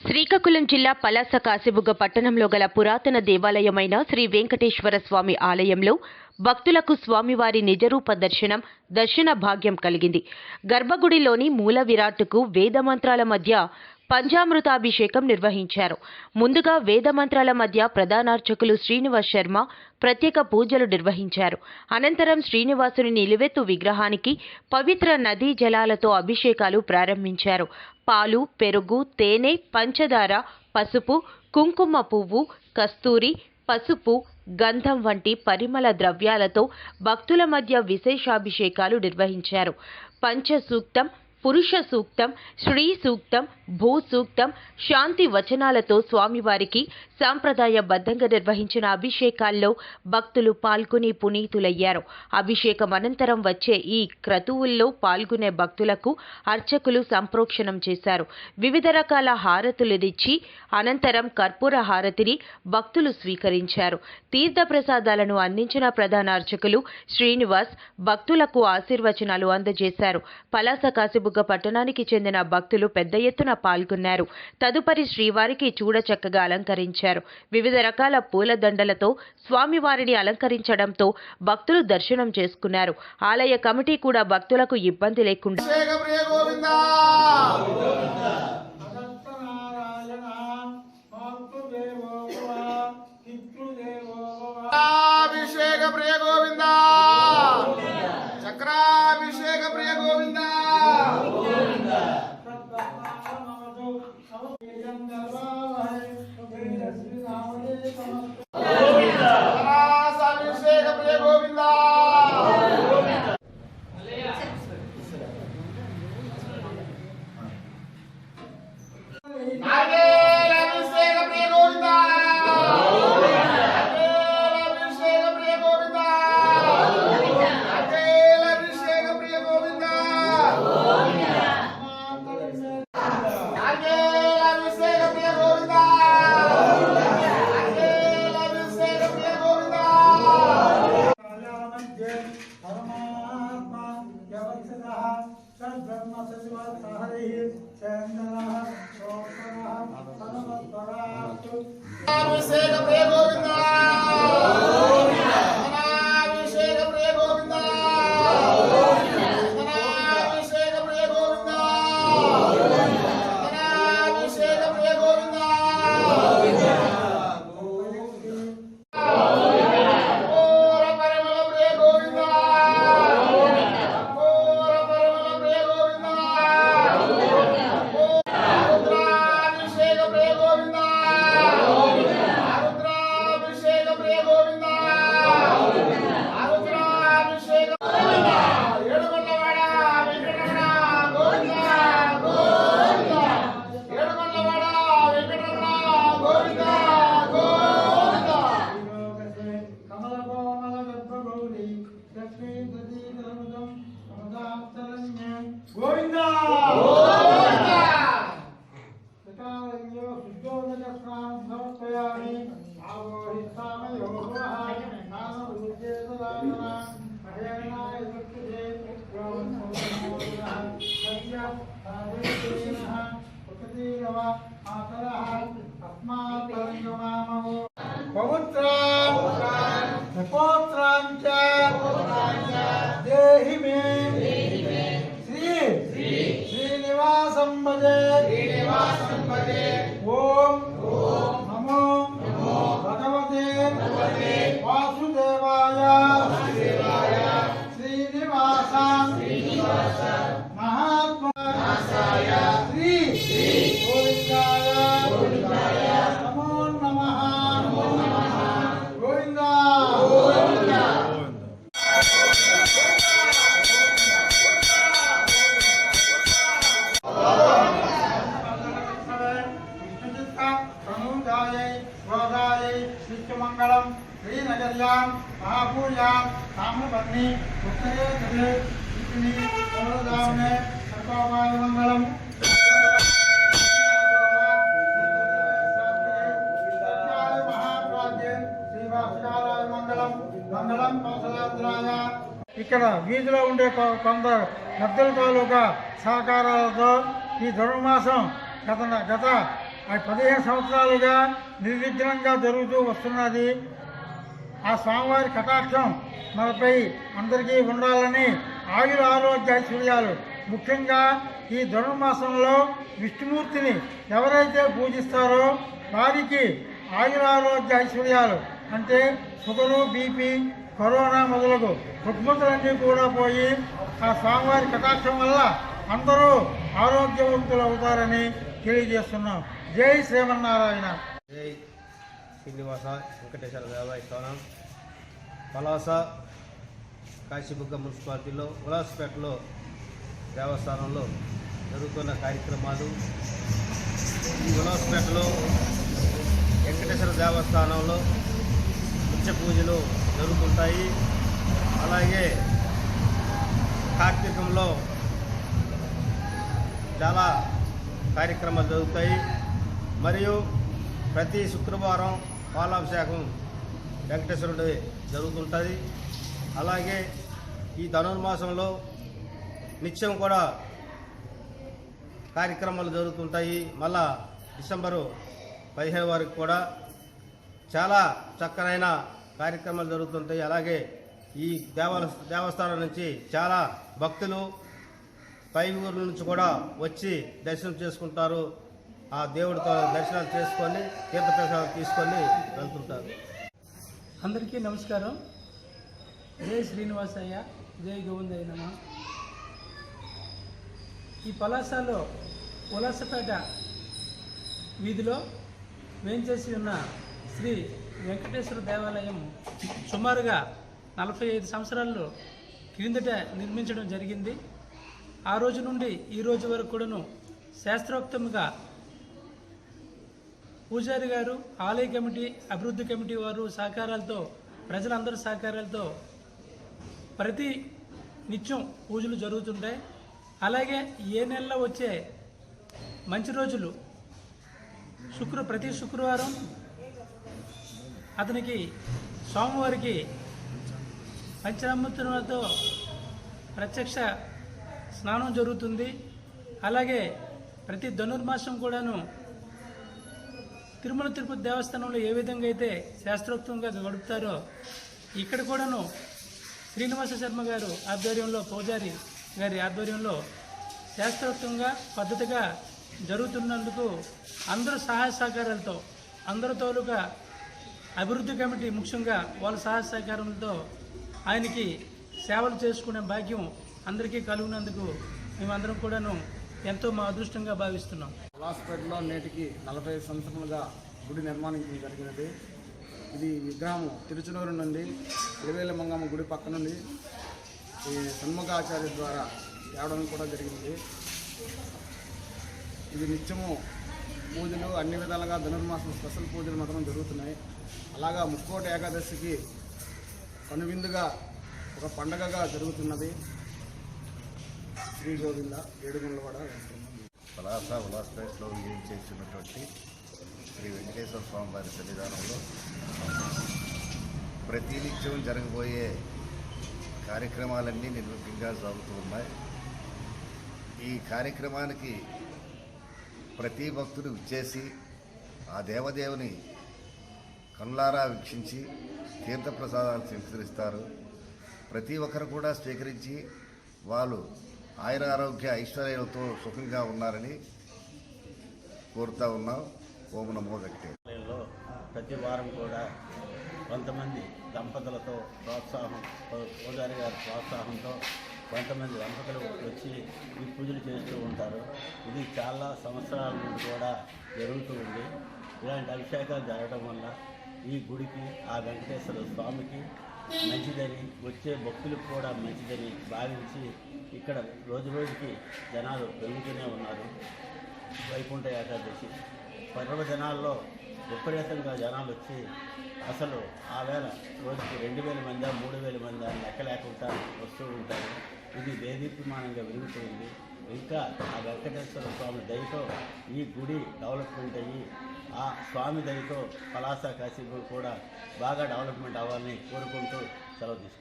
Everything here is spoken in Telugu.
శ్రీకాకుళం జిల్లా పలాస కాశీబుగ్గ పట్టణంలో గల పురాతన దేవాలయమైన శ్రీ వెంకటేశ్వర స్వామి ఆలయంలో భక్తులకు స్వామివారి నిజరూప దర్శనం దర్శన భాగ్యం కలిగింది. గర్భగుడిలోని మూల విరాట్కు వేదమంత్రాల మధ్య పంచామృతాభిషేకం నిర్వహించారు. ముందుగా వేదమంత్రాల మధ్య ప్రధానార్చకులు శ్రీనివాస్ శర్మ ప్రత్యేక పూజలు నిర్వహించారు. అనంతరం శ్రీనివాసుని నిలువెత్తు విగ్రహానికి పవిత్ర నదీ జలాలతో అభిషేకాలు ప్రారంభించారు. పాలు పెరుగు తేనె పంచదార పసుపు కుంకుమ పువ్వు కస్తూరి పసుపు గంధం వంటి పరిమళ ద్రవ్యాలతో భక్తుల మధ్య విశేషాభిషేకాలు నిర్వహించారు. పంచ సూక్తం పురుష సూక్తం శ్రీ సూక్తం భూ సూక్తం శాంతి వచనాలతో స్వామివారికి సాంప్రదాయబద్ధంగా నిర్వహించిన అభిషేకాల్లో భక్తులు పాల్గొని పునీతులయ్యారు. అభిషేకం అనంతరం వచ్చే ఈ క్రతువుల్లో పాల్గొనే భక్తులకు అర్చకులు సంప్రోక్షణం చేశారు. వివిధ రకాల హారతులనిచ్చి అనంతరం కర్పూర హారతిని భక్తులు స్వీకరించారు. తీర్థ ప్రసాదాలను అందించిన ప్రధాన అర్చకులు శ్రీనివాస్ భక్తులకు ఆశీర్వచనాలు అందజేశారు. పలాస కాశీబుగ్గ పట్టణానికి చెందిన భక్తులు పెద్ద ఎత్తున పాల్గొన్నారు. తదుపరి శ్రీవారికి చూడచక్కగా అలంకరించారు. వివిధ రకాల పూల దండలతో స్వామివారిని అలంకరించడంతో భక్తులు దర్శనం చేసుకున్నారు. ఆలయ కమిటీ కూడా భక్తులకు ఇబ్బంది లేకుండా చంద్ర Ih, 各位 సత్య సాధేనః ఉపదీరవ మాతరః అస్మాత్ పరంగమామవో పవిత్రాం మహాపూర్యాం సామ్రపత్ని ఉత్తరే గృహే ఇతిని పౌరదామనే సర్వోపాయ మంగళం మంగళం కౌశలాంధ్రాయ ఇక్కడ వీధిలో ఉండే కొ- కొందరు పెద్దల తాలూకా సహకారాలతో ఈ ధనుర్మాసం గత గత పదిహేను సంవత్సరాలుగా నిర్విఘ్నంగా జరుగుతూ వస్తున్నది. ఆ స్వామివారి కటాక్షం మనపై అందరికీ ఉండాలని ఆయుర ఆరోగ్య ఐశ్వర్యాలు. ముఖ్యంగా ఈ ధనుర్మాసంలో విష్ణుమూర్తిని ఎవరైతే పూజిస్తారో వారికి ఆయుర ఆరోగ్య ఐశ్వర్యాలు అంటే షుగరు బీపీ కరోనా మొదలగు రుగ్మతులన్నీ కూడా పోయి ఆ స్వామివారి కటాక్షం వల్ల అందరూ ఆరోగ్యవంతులు అవుతారని తెలియజేస్తున్నాం. జై శ్రీమన్నారాయణ. జై శ్రీనివాస వెంకటేశ్వర దేవాలయ స్థానం. పలాస కాశీబుగ్గ మున్సిపాలిటీలో ఉలాస్పేటలో దేవస్థానంలో జరుగుతున్న కార్యక్రమాలు. ఈ ఉలాస్పేటలో వెంకటేశ్వర దేవస్థానంలో నిత్య పూజలు జరుగుతుంటాయి. అలాగే కార్తీకంలో చాలా కార్యక్రమాలు జరుగుతాయి. మరియు ప్రతి శుక్రవారం పాలాభిషేకం వెంకటేశ్వరుడి జరుగుతుంటుంది. అలాగే ఈ ధనుర్మాసంలో నిత్యం కూడా కార్యక్రమాలు జరుగుతుంటాయి. మళ్ళా డిసెంబరు పదిహేను వరకు కూడా చాలా చక్కనైన కార్యక్రమాలు జరుగుతుంటాయి. అలాగే ఈ దేవ దేవస్థానం నుంచి చాలా భక్తులు పై ఊర్ల నుంచి కూడా వచ్చి దర్శనం చేసుకుంటారు. ఆ దేవుడితో దర్శనాలు చేసుకొని తీర్థప్రసాదం తీసుకొని వెళ్తుంటారు. అందరికీ నమస్కారం. జై శ్రీనివాసయ్య జై గోవిందయ్య నమ. ఈ పలాసలో ఉలాసపేట వీధిలో వేంచేసి ఉన్న శ్రీ వెంకటేశ్వర దేవాలయం సుమారుగా నలభై ఐదు సంవత్సరాల్లో క్రిందట నిర్మించడం జరిగింది. ఆ రోజు నుండి ఈ రోజు వరకు కూడాను శాస్త్రోక్తముగా పూజారి గారు ఆలయ కమిటీ అభివృద్ధి కమిటీ వారు సహకారాలతో ప్రజలందరి సహకారాలతో ప్రతి నిత్యం పూజలు జరుగుతుంటాయి. అలాగే ఏ నెలలో వచ్చే మంచి రోజులు శుక్ర ప్రతి శుక్రవారం అతనికి స్వామివారికి పంచామృతులతో ప్రత్యక్ష స్నానం జరుగుతుంది. అలాగే ప్రతి ధనుర్మాసం కూడాను తిరుమల తిరుపతి దేవస్థానంలో ఏ విధంగా అయితే శాస్త్రోక్తంగా గడుపుతారో ఇక్కడ కూడాను శ్రీనివాస శర్మ గారు ఆధ్వర్యంలో పూజారి గారి ఆధ్వర్యంలో శాస్త్రోక్తంగా పద్ధతిగా జరుగుతున్నందుకు అందరూ సహాయ సహకారాలతో అందరి తోలుగా అభివృద్ధి కమిటీ ముఖ్యంగా వాళ్ళ సహాయ సహకారంతో ఆయనకి సేవలు చేసుకునే భాగ్యం అందరికీ కలుగునందుకు మేమందరం కూడాను ఎంతో మా అదృష్టంగా భావిస్తున్నాం. లాస్పేటలో నేటికి నలభై ఐదు సంవత్సరాలుగా గుడి నిర్మాణించడం జరిగినది. ఇది విగ్రహం తిరుచునూరు నుండి ఇరవేల మంగమ్మ గుడి పక్క నుండి ఈ షణ్ముఖాచార్య ద్వారా తేవడం కూడా జరిగింది. ఇది నిత్యము పూజలు అన్ని విధాలుగా ధనుర్మాసం స్పెషల్ పూజలు మాత్రం జరుగుతున్నాయి. అలాగా ముక్కోటి ఏకాదశికి కనువిందుగా ఒక పండగగా జరుగుతున్నది. శ్రీ గోవింద ఏడుగుండ్లవాడ పలాస ఉల్లాస్పేటలో ఏం చేస్తున్నటువంటి శ్రీ వెంకటేశ్వర స్వామి వారి సన్నిధానంలో ప్రతినిత్యం జరగబోయే కార్యక్రమాలన్నీ నిర్విఘ్నంగా సాగుతూ ఉన్నాయి. ఈ కార్యక్రమానికి ప్రతి భక్తుడు విచ్చేసి ఆ దేవదేవుని కనులారా వీక్షించి తీర్థప్రసాదాలు స్వీకరిస్తారు. ప్రతి ఒక్కరు కూడా స్వీకరించి వాళ్ళు ఆయుర ఆరోగ్య ఐశ్వర్యాలతో సుఖంగా ఉన్నారని కోరుతా ఉన్నాం. ఓం నమో వెంకటే ప్రతి వారం కూడా కొంతమంది దంపతులతో ప్రోత్సాహం పూజారి గారి ప్రోత్సాహంతో కొంతమంది దంపతులు వచ్చి ఈ పూజలు చేస్తూ ఉంటారు. ఇది చాలా సంవత్సరాల నుండి కూడా జరుగుతూ ఉంది. ఇలాంటి అభిషేకాలు జరగడం వల్ల ఈ గుడికి ఆ వెంకటేశ్వర స్వామికి మంచిదని వచ్చే భక్తులకు కూడా మంచిదని భావించి ఇక్కడ రోజు రోజుకి జనాలు పెరుగుతూనే ఉన్నారు. వైకుంఠ ఏకాదశి. పర్వదినాల్లో విపరీతంగా జనాలు వచ్చి అసలు ఆ వేళ రోజుకి రెండు వేల మంది మూడు వేల మంది అని లెక్క లేకుండా వస్తూ ఉంటారు. ఇది దేదీప్యమానంగా విరుగుతుంది. ఇంకా ఆ వెంకటేశ్వర స్వామి దయతో ఈ గుడి డెవలప్మెంట్ అయ్యి ఆ స్వామి దయతో పలాస కాశీపూర్ కూడా బాగా డెవలప్మెంట్ అవ్వాలని కోరుకుంటూ సెలవు తీసుకుంటాం